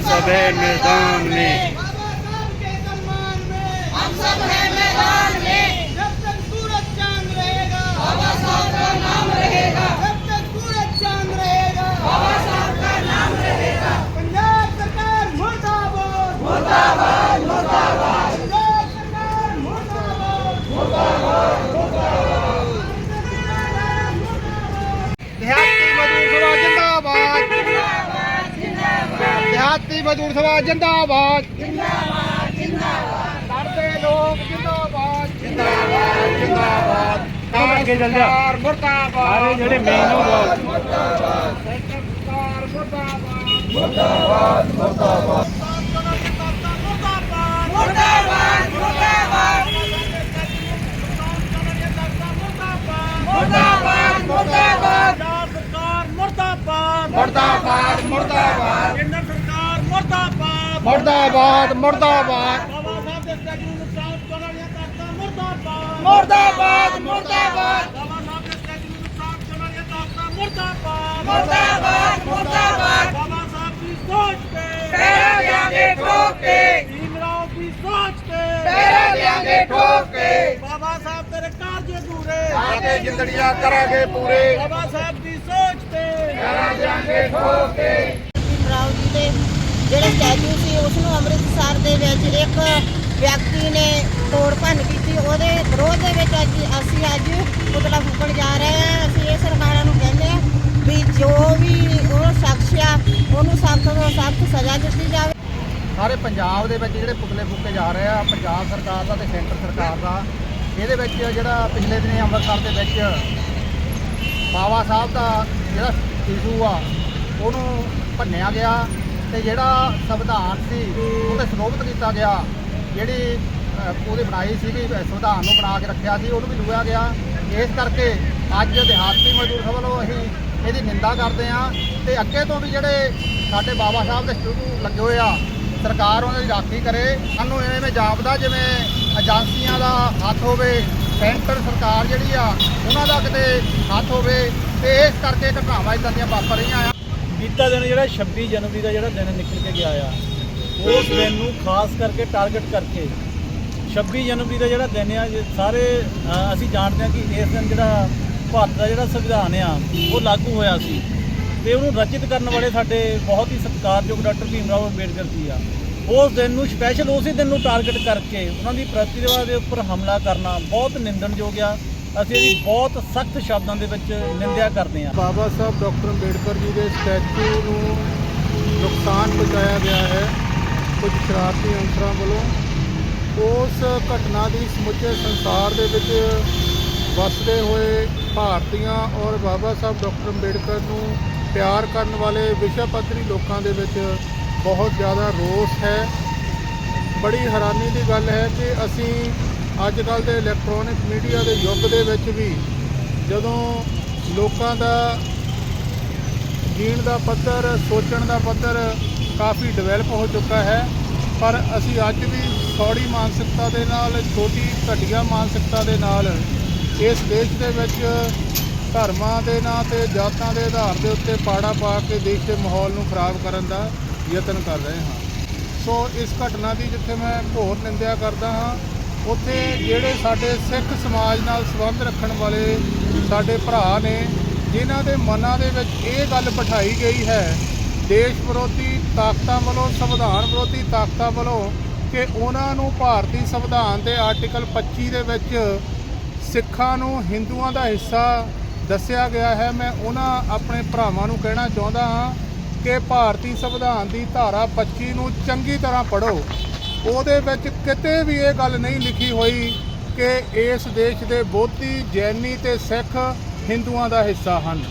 સંસદે નિઝામની ਭਾਰਤੀ ਮਜ਼ਦੂਰ ਸਭਾ ਜਿੰਦਾਬਾਦ। ਜਿੰਦਾਬਾਦ ਜਿੰਦਾਬਾਦ। ਸਾਡੇ ਲੋਕ ਜਿੰਦਾਬਾਦ। ਜਿੰਦਾਬਾਦ ਜਿੰਦਾਬਾਦ। ਨਾਲ ਅੱਗੇ ਚੱਲ ਜਾ। ਮੁਰਦਾਬਾਦ। ਸਾਰੇ ਜਿਹੜੇ ਮੇਨ ਹੋ ਗਏ ਮੁਰਦਾਬਾਦ। ਸਰਕਾਰ ਮੁਰਦਾਬਾਦ। ਮੁਰਦਾਬਾਦ ਮੁਰਦਾਬਾਦ। ਮਰਦਾਬਾਦ ਮਰਦਾਬਾਦ। ਜਿੰਦੜੀਆਂ ਕਰਾਂਗੇ ਪੂਰੇ। ਬਾਬਾ ਸਾਹਿਬ ਦੀ ਸੋਚ ਤੇ ਪੈਰਾ ਲਿਆਂਗੇ ਜਿਹੜੇ ਸਟੈਚੂ ਵਿੱਚ ਇੱਕ ਵਿਅਕਤੀ ਨੇ ਤੋੜ ਭੰਨ ਕੀਤੀ। ਉਹਦੇ ਵਿਰੋਧ ਦੇ ਵਿੱਚ ਅੱਜ ਅਸੀਂ ਅੱਜ ਪੁਤਲਾ ਫੂਕਣ ਜਾ ਰਹੇ ਹਾਂ। ਅਸੀਂ ਇਹ ਸਰਕਾਰਾਂ ਨੂੰ ਕਹਿੰਦੇ ਹਾਂ ਵੀ ਜੋ ਵੀ ਉਹ ਸ਼ਖਸ ਆ, ਉਹਨੂੰ ਸਖਤ ਤੋਂ ਸਖਤ ਸਜ਼ਾ ਦਿੱਤੀ ਜਾਵੇ। ਸਾਰੇ ਪੰਜਾਬ ਦੇ ਵਿੱਚ ਜਿਹੜੇ ਪੁਤਲੇ ਫੂਕੇ ਜਾ ਰਹੇ ਆ, ਪੰਜਾਬ ਸਰਕਾਰ ਦਾ ਤੇ ਸੈਂਟਰ ਸਰਕਾਰ ਦਾ, ਇਹਦੇ ਵਿੱਚ ਜਿਹੜਾ ਪਿਛਲੇ ਦਿਨੇ ਅੰਮ੍ਰਿਤਸਰ ਦੇ ਵਿੱਚ ਬਾਬਾ ਸਾਹਿਬ ਦਾ ਜਿਹੜਾ ਇਸ਼ੂ ਆ, ਉਹਨੂੰ ਭੰਨਿਆ ਗਿਆ। ਤੇ ਜਿਹੜਾ ਸੰਵਿਧਾਨ ਸੀ ਉਹਦੇ ਸਰੋਪਤ ਕੀਤਾ ਗਿਆ। ਜਿਹੜੀ ਅਹ, ਉਹਦੀ ਬਣਾਈ ਸੀਗੀ ਅਹ, ਸੰਵਿਧਾਨ ਨੂੰ ਬਣਾ ਕੇ ਰੱਖਿਆ ਸੀ ਉਹਨੂੰ ਵੀ ਲੂਆ ਗਿਆ। ਇਸ ਕਰਕੇ ਅੱਜ ਦਿਹਾਤੀ ਮਜ਼ਦੂਰ ਸਭਾ ਵੱਲੋਂ ਅਸੀਂ ਇਹਦੀ ਨਿੰਦਾ ਕਰਦੇ ਹਾਂ। ਤੇ ਅੱਗੇ ਤੋਂ ਵੀ ਜਿਹੜੇ ਸਾਡੇ ਬਾਬਾ ਸਾਹਿਬ ਦੇ ਸਟੂਡੂ ਲੱਗੇ ਹੋਏ ਆ ਸਰਕਾਰ ਉਹਨਾਂ ਦੀ ਰਾਖੀ ਕਰੇ। ਸਾਨੂੰ ਐਵੇਂ ਐਵੇਂ ਜਾਪਦਾ ਜਿਵੇਂ ਏਜੰਸੀਆਂ ਦਾ ਹੱਥ ਹੋਵੇ ਸੈਂਟਰ ਸਰਕਾਰ ਜਿਹੜੀ ਆ ਉਹਨਾਂ ਦਾ ਕਿਤੇ ਹੱਥ ਹੋਵੇ। ਤੇ ਇਸ ਕਰਕੇ ਘਟਨਾਵਾਂ ਇਦਾਂ ਦੀਆਂ ਵਾਪਰ ਰਹੀਆਂ ਆ। ਬੀਤਾ ਦਿਨ ਜਿਹੜਾ 26 ਜਨਵਰੀ ਦਾ ਜਿਹੜਾ ਦਿਨ ਨਿਕਲ ਕੇ ਗਿਆ ਆ, ਉਸ ਦਿਨ ਨੂੰ ਖਾਸ ਕਰਕੇ ਟਾਰਗੇਟ ਕਰਕੇ 26 ਜਨਵਰੀ ਦਾ ਜਿਹੜਾ ਦਿਨ ਆ ਸਾਰੇ ਅਸੀਂ ਜਾਣਦੇ ਹਾਂ ਕਿ ਇਸ ਦਿਨ ਜਿਹੜਾ ਭਾਰਤ ਦਾ ਜਿਹੜਾ ਸੰਵਿਧਾਨ ਆ, ਉਹ ਲਾਗੂ ਹੋਇਆ ਸੀ। ਤੇ ਉਹਨੂੰ ਰਚਿਤ ਕਰਨ ਵਾਲੇ ਸਾਡੇ ਬਹੁਤ ਹੀ ਸਤਿਕਾਰਯੋਗ ਡਾਕਟਰ ਭੀਮ ਰਾਓ ਅੰਬੇਡਕਰ ਜੀ ਆ। ਉਸ ਦਿਨ ਨੂੰ ਸਪੈਸ਼ਲ ਉਸੇ ਦਿਨ ਨੂੰ ਟਾਰਗੇਟ ਕਰਕੇ ਉਹਨਾਂ ਦੀ ਪ੍ਰਤਿਭਾ ਦੇ ਉੱਪਰ ਹਮਲਾ ਕਰਨਾ ਬਹੁਤ ਨਿੰਦਣਯੋਗ ਆ। ਅਸੀਂ ਇਹਦੀ ਬਹੁਤ ਸਖਤ ਸ਼ਬਦਾਂ ਦੇ ਵਿੱਚ ਨਿੰਦਿਆ ਕਰਦੇ ਹਾਂ। ਬਾਬਾ ਸਾਹਿਬ ਡਾਕਟਰ ਅੰਬੇਡਕਰ ਜੀ ਦੇ ਸਟੈਚੂ ਨੂੰ ਨੁਕਸਾਨ ਪਹੁੰਚਾਇਆ ਗਿਆ ਹੈ। ਕੁਝ ਸ਼ਰਾਰਤੀ ਅੰਸਰਾਂ ਵੱਲੋਂ ਉਸ ਘਟਨਾ ਦੀ ਸਮੁੱਚੇ ਸੰਸਾਰ ਦੇ ਵਿੱਚ ਵਸਦੇ ਹੋਏ ਭਾਰਤੀਆਂ ਔਰ ਬਾਬਾ ਸਾਹਿਬ ਡਾਕਟਰ ਅੰਬੇਡਕਰ ਨੂੰ ਪਿਆਰ ਕਰਨ ਵਾਲੇ ਵਿਸ਼ਾ ਪੱਧਰੀ ਲੋਕਾਂ ਦੇ ਵਿੱਚ ਬਹੁਤ ਜ਼ਿਆਦਾ ਰੋਸ ਹੈ। ਬੜੀ ਹੈਰਾਨੀ ਦੀ ਗੱਲ ਹੈ ਕਿ ਅਸੀਂ ਅੱਜ ਕੱਲ ਦੇ ਇਲੈਕਟ੍ਰੋਨਿਕ ਮੀਡੀਆ ਦੇ ਯੁੱਗ ਦੇ ਵਿੱਚ ਵੀ ਜਦੋਂ ਲੋਕਾਂ ਦਾ ਜੀਣ ਦਾ ਪੱਧਰ, ਸੋਚਣ ਦਾ ਪੱਧਰ ਕਾਫੀ ਡਿਵੈਲਪ ਹੋ ਚੁੱਕਾ ਹੈ, ਪਰ ਅਸੀਂ ਅੱਜ ਵੀ ਥੋੜੀ ਮਾਨਸਿਕਤਾ ਦੇ ਨਾਲ, ਛੋਟੀ ਘਟੀਆ ਮਾਨਸਿਕਤਾ ਦੇ ਨਾਲ ਇਸ ਦੇਸ਼ ਦੇ ਵਿੱਚ ਧਰਮਾਂ ਦੇ ਨਾਂ ਤੇ ਜਾਤਾਂ ਦੇ ਆਧਾਰ ਦੇ ਉੱਤੇ ਪਾੜਾ ਪਾ ਕੇ ਦੇਸ਼ ਦੇ ਮਾਹੌਲ ਨੂੰ ਖਰਾਬ ਕਰਨ ਦਾ ਯਤਨ ਕਰ ਰਹੇ ਹਾਂ। ਸੋ ਇਸ ਘਟਨਾ ਦੀ ਜਿੱਥੇ ਮੈਂ ਘੋਰ ਨਿੰਦਿਆ ਕਰਦਾ ਹਾਂ ਉੱਥੇ ਜਿਹੜੇ ਸਾਡੇ ਸਿੱਖ ਸਮਾਜ ਨਾਲ ਸੰਬੰਧ ਰੱਖਣ ਵਾਲੇ ਸਾਡੇ ਭਰਾ ਨੇ, ਜਿਨ੍ਹਾਂ ਦੇ ਮਨਾਂ ਦੇ ਵਿੱਚ ਇਹ ਗੱਲ ਬਿਠਾਈ ਗਈ ਹੈ, ਦੇਸ਼ ਵਿਰੋਧੀ ਤਾਕਤਾਂ ਵੱਲੋਂ, ਸੰਵਿਧਾਨ ਵਿਰੋਧੀ ਤਾਕਤਾਂ ਵੱਲੋਂ ਕਿ ਉਹਨਾਂ ਨੂੰ ਭਾਰਤੀ ਸੰਵਿਧਾਨ ਦੇ ਆਰਟੀਕਲ 25 ਦੇ ਵਿੱਚ ਸਿੱਖਾਂ ਨੂੰ ਹਿੰਦੂਆਂ ਦਾ ਹਿੱਸਾ ਦੱਸਿਆ ਗਿਆ ਹੈ। ਮੈਂ ਉਹਨਾਂ ਆਪਣੇ ਭਰਾਵਾਂ ਨੂੰ ਕਹਿਣਾ ਚਾਹੁੰਦਾ ਹਾਂ ਕਿ ਭਾਰਤੀ ਸੰਵਿਧਾਨ ਦੀ ਧਾਰਾ 25 ਨੂੰ ਚੰਗੀ ਤਰ੍ਹਾਂ ਪੜ੍ਹੋ। ਉਹਦੇ ਵਿੱਚ ਕਿਤੇ ਵੀ ਇਹ ਗੱਲ ਨਹੀਂ ਲਿਖੀ ਹੋਈ ਕਿ ਇਸ ਦੇਸ਼ ਦੇ ਬੋਧੀ, ਜੈਨੀ ਤੇ ਸਿੱਖ ਹਿੰਦੂਆਂ ਦਾ ਹਿੱਸਾ ਹਨ।